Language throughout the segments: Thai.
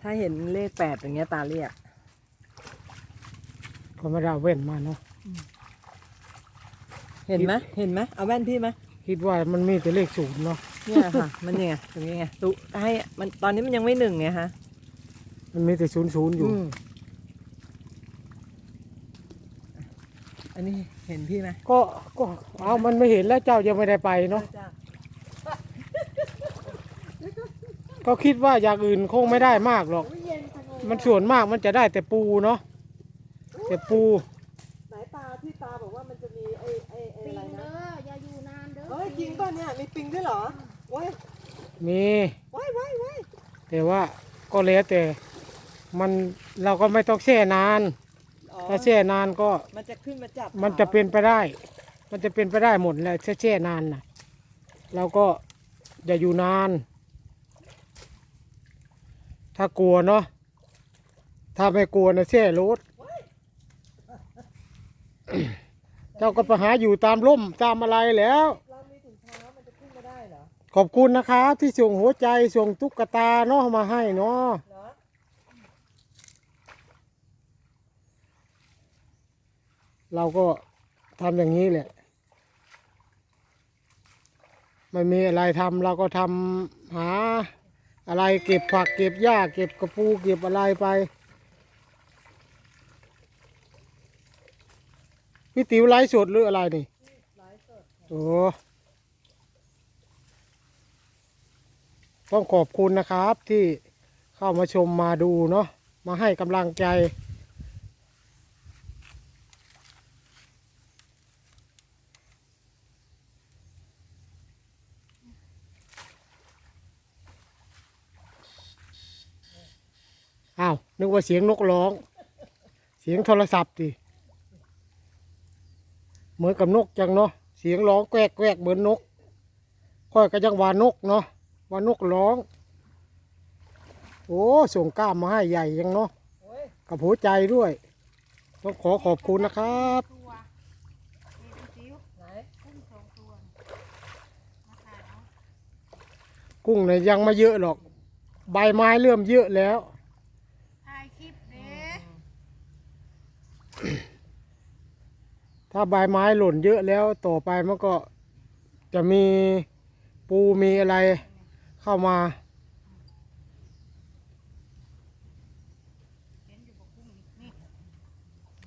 ถ้าเห็นเลขแปดอย่างเงี้ยตาเรียกก็ไม่ได้เอาเว้นมาเนาะเห็นไหมเห็นไหมเอาแว่นพี่ไหมคิดว่ามันมีแต่เลขศูนย์เนาะเนี่ยค่ะ มันยังไงตรงนี้ไงตุให้มันตอนนี้มันยังไม่หนึ่งไงฮะมันมีแต่ศูนย์ศูนย์อยู่ อืมอันนี้เห็นพี่ไหมก็ก็เอามันไม่เห็นแล้วเจ้ายังไม่ได้ไปเนาะจ้ะ ก็คิดว่าอย่างอื่นคงไม่ได้มากหรอก มันส่วนมากมันจะได้แต่ปูเนาะแต่ปูไหนตาที่ตาบอกว่ามันจะมีไอ้ไอ้ไอ้ปิอะไรงนะเด้ออย่าอยู่นานเด้อเฮ้ยจริงป่ะเนี่ยมีปิงด้วยเหรอว้ายมีว้ายว้ายว้ายแต่ว่าก็แล้วแต่มันเราก็ไม่ต้องแช่นาน อ๋อถ้าแช่นานก็มันจะขึ้นมาจับมันจะเป็นไปได้ มันจะเป็นไปได้หมดแหละถ้าแช่นานนะเราก็อย่าอยู่นาน ถ้ากลัวเนาะถ้าไม่กลัวนะแช่รถเจ้าก็ไปหาอยู่ตามร่มตามอะไรแล้ว เรามีถุงเท้ามันจะขึ้นมาได้เหรอขอบคุณนะครับที่ส่งหัวใจส่งตุ๊กตาเนาะมาให้เนาะเหรอเราก็ทำอย่างนี้แหละไม่มีอะไรทำเราก็ทำหา อะไรเก็บผักเก็บหญ้าเก็บกระปูเก็บอะไรไป พี่ติ๋วไลฟ์สดหรืออะไรนี่โอ้ต้องขอบคุณนะครับที่เข้ามาชมมาดูเนาะมาให้กำลังใจ นึกว่าเสียงนกร้อง เสียงโทรศัพท์ดิเหมือนกับนกจังเนาะเสียงร้องแกวกแกวกเหมือนนกค่อยก็ยังว่านกเนาะว่านกร้อง โอ้ส่งกล้ามมาให้ใหญ่ยังเนาะกับหัวใจด้วย ต้องขอขอบคุณนะครับกุ้งสองตัวมาขายเอากุ้งเนี่ยยังไม่เยอะหรอก ใบไม้เริ่มเยอะแล้ว ถ่ายคลิปเด้ ถ้าใบไม้หล่นเยอะแล้วต่อไปมันก็จะมีปูมีอะไรเข้ามา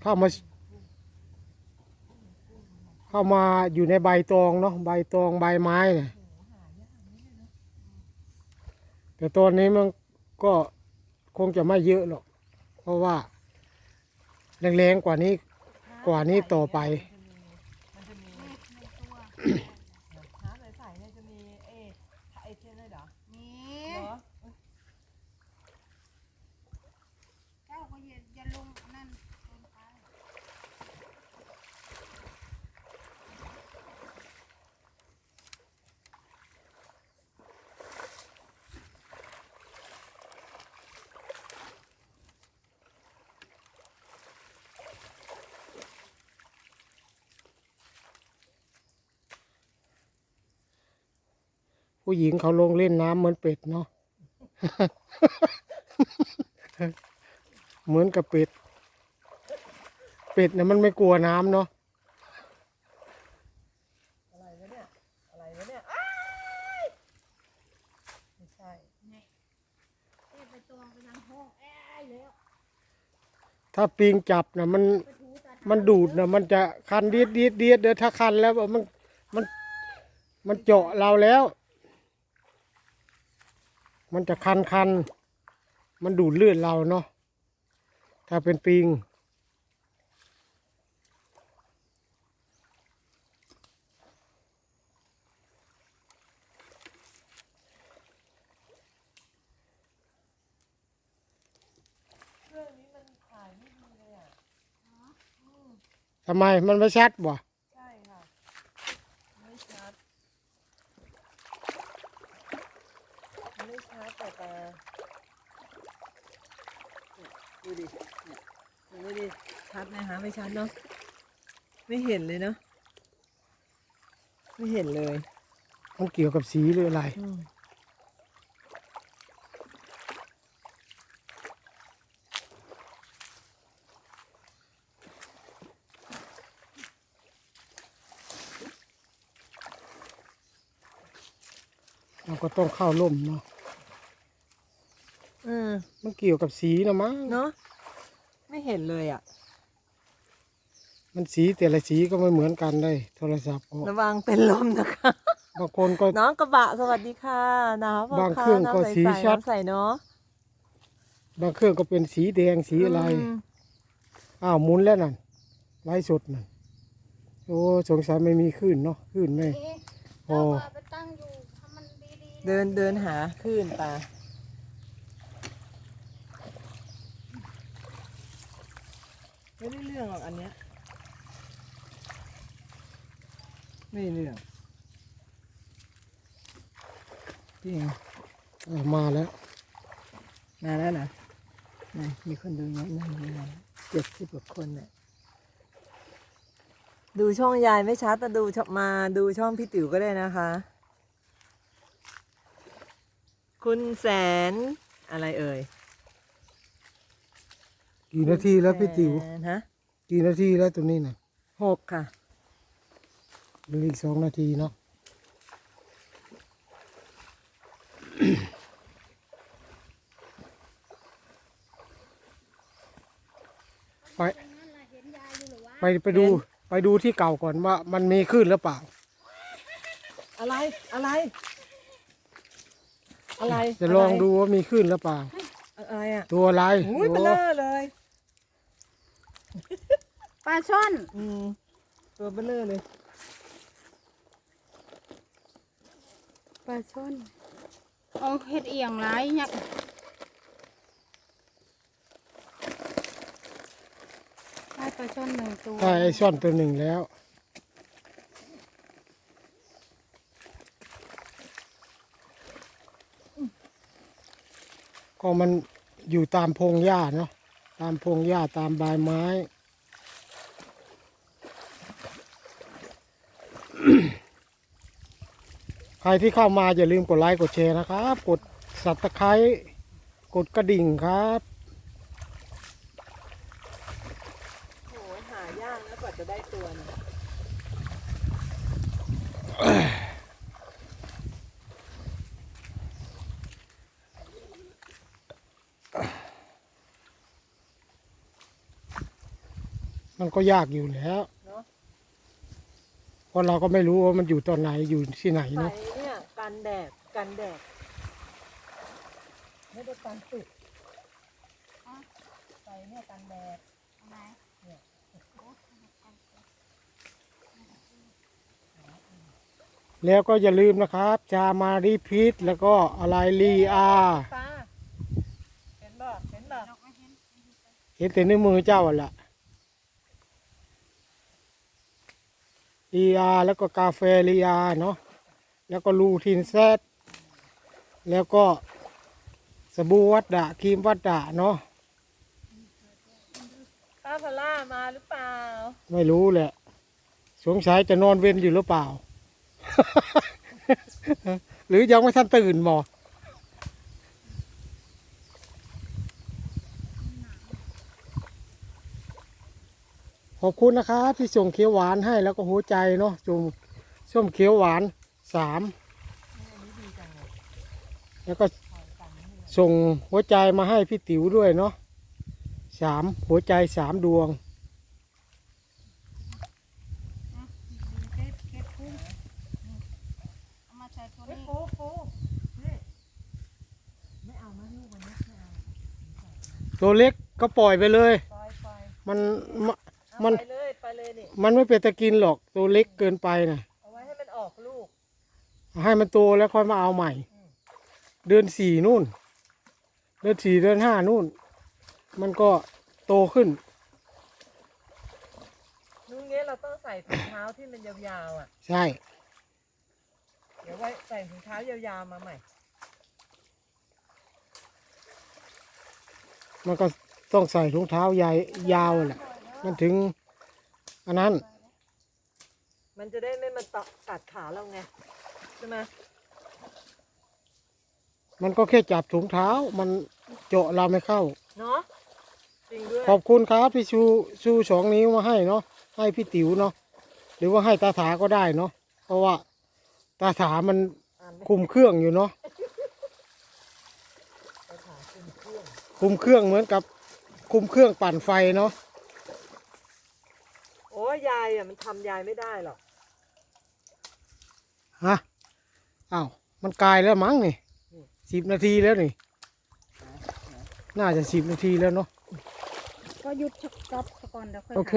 เข้ามา เข้ามาอยู่ในใบตองเนาะใบตองใบไม้เนี่ยแต่ตอนนี้มันก็คงจะไม่เยอะหรอก เพราะว่าแรงๆกว่านี้ กว่านี้ต่อไป มันจะมี นี่หนึ่งตัว น้ำใสๆเนี่ยจะมีเอ้ไอเทนเลยเหรอ นี่ เหรอ เจ้าก็อย่าอย่าลงอันนั่นลงไป ผู้หญิงเขาลงเล่นน้ำเหมือนเป็ดเนาะ เหมือนกับเป็ด เป็ดเนี่ยมันไม่กลัวน้ำเนาะ อะไรวะเนี่ย อะไรวะเนี่ยอ้ายไม่ใช่นี่เอ๊ะไปตวงไปทางห้องแอ้ยแล้วถ้าปิงจับนะมัน ไปถูตามันดูดนะมันจะคันเดียดเดียดเดียดเดี๋ยวถ้าคันแล้วมันมัน มันเจาะเราแล้ว มันจะคันคันมันดูดเลือดเราเนาะถ้าเป็นปิงเครื่องนี้มันถ่ายไม่ดีเลยอะทำไมมันไม่ชัดบ่ ช้าแต่แต่ดูดิดูดิชัดไหมคะไม่ชัดเนาะไม่เห็นเลยเนาะไม่เห็นเลยมันเกี่ยวกับสีเลยอะไรเราก็ต้องเข้าล่มเนาะ มันเกี่ยวกับสีนะมั้งเนาะไม่เห็นเลยอะ มันสีแต่ละสีก็ไม่เหมือนกันเลยโทรศัพท์ก็ระวังเป็นลมนะคะ บางคนก็น้องกระบะสวัสดีค่ะหนาวปล่บางเครื่องก็น้ำใสีชัดน้ำใสเนาะบางเครื่องก็เป็นสีแดงสีอะไรมอ้าวหมุนแล้วนั่นไล่สดนั่นโอ้สงสัยไม่มีคลื่นเนาะคลื่นไม่เอ๊ะโอ้เราเอาไปตั้งอยู่ทำมันดีๆนะเดินเดินหาคลื่นตา ไม่ได้เรื่องหรอกอันเนี้ยไม่ได้เรื่องจริงเออมาแล้ว มาแล้วเหรอไหนมีคนดูเยอะนั่งอยู่นะเจ็ดสิบกว่าคนเนี่ยดูช่องยายไม่ชัดแต่ดูช่องมาดูช่องพี่ติ๋วก็ได้นะคะ คุณแสนอะไรเอ่ย กี่นาทีแล้วพี่ติ๋วแสนฮะกี่นาทีแล้วตัวนี้น่ะหกค่ะเหลืออีกสองนาทีเนาะไปนั่นแหละเห็นยายอยู่หรือวะไปไปดู ไปดูที่เก่าก่อนว่ามันมีคลื่นหรือเปล่า อะไรอะไร อะไรจะลองดูว่ามีคลื่นหรือเปล่า อะไรอะตัวอะไรอุ้ยเบลอเลย ปลาช่อนอืมตัวเบลอเลย ปลาช่อนเอาเห็ดเอียงไรเนี่ยได้ปลาช่อนหนึ่งตัวใช่ไอ้ซ่อนตัวหนึ่งแล้ว ก็มันอยู่ตามพงหญ้าเนาะ ตามพงหญ้าตามใบไม้ใครที่เข้ามาอย่าลืมกดไลค์กดแชร์นะครับ กดสับตะไคร้กดกระดิ่งครับโหหายากนะกว่าจะได้ตัวหนึง มันก็ยากอยู่แล้วเนาะเพราะเราก็ไม่รู้ว่ามันอยู่ตอนไหนอยู่ที่ไหนใส่เนาะเนี่ยกันแดดกันแดดไม่ได้กันตึกใส่เนี่ยกันแดดอะไรแล้วก็อย่าลืมนะครับจามารีพีทแล้วก็อะไรลีอาตาเห็นบ่เห็นบ่ เห็นแต่ในมือเจ้าอะละ ลีอาแล้วก็กาแฟลีอาเนาะแล้วก็ลูทินแซดแล้วก็สบู่วัดดะครีมวัดดะเนาะป้าพล่ามาหรือเปล่า ไม่รู้แหละ สงสัยจะนอนเว้นอยู่หรือเปล่า หรือยังไม่ทันตื่นหมอ ขอบคุณนะครับที่ส่งเขียวหวานให้แล้วก็หัวใจเนาะส่งส้มเขียวหวานสามแล้วก็ส่งหัวใจมาให้พี่ติ๋วด้วยเนาะสามหัวใจสามดวง ตัวเล็กก็ปล่อยไปเลยยยมัน มะเอามัน ไปเลยไปเลยนี่มันไม่เป็นตะกินหรอกตัวเล็กเกินไปนะเอาไว้ให้มันออกลูกให้มันโตแล้วค่อยมาเอาใหม่ เดือนสี่นู่น เดือนสี่เดือนห้านู่น มันก็โตขึ้น นู้นเงี้ยเราต้องใส่ถุงเท้าที่มันยาวๆอะ ใช่ เดี๋ยวไว้ใส่ถุงเท้ายาวๆมาใหม่ มันก็ต้องใส่ถุงเท้ายายยาวแหละ มันถึง อันนั้น มันจะได้ไม่มาตะกัดขาเราไงใช่ไหมมันก็แค่จับถุงเท้า มันเจาะเราไม่เข้า เนาะจริงด้วยขอบคุณครับที่ชูชูสองนิ้วมาให้เนาะให้พี่ติ๋วเนาะหรือว่าให้ตาถาก็ได้เนาะเพราะว่าตาถามันอ่านไม่คุมเครื่องอยู่เนาะคาถาคุมเครื่องคุมเครื่องเหมือนกับ คุมเครื่องปั่นไฟเนาะ โอ้ยยายอะมันทำยายไม่ได้หรอกฮะอ้าวมันกลายแล้วมั้งนี่สิบนาทีแล้วนี่ น่าจะสิบนาทีแล้วเนาะ ก็หยุดชักกลับซะก่อนเดี๋ยวค่อยโอถ่ายเค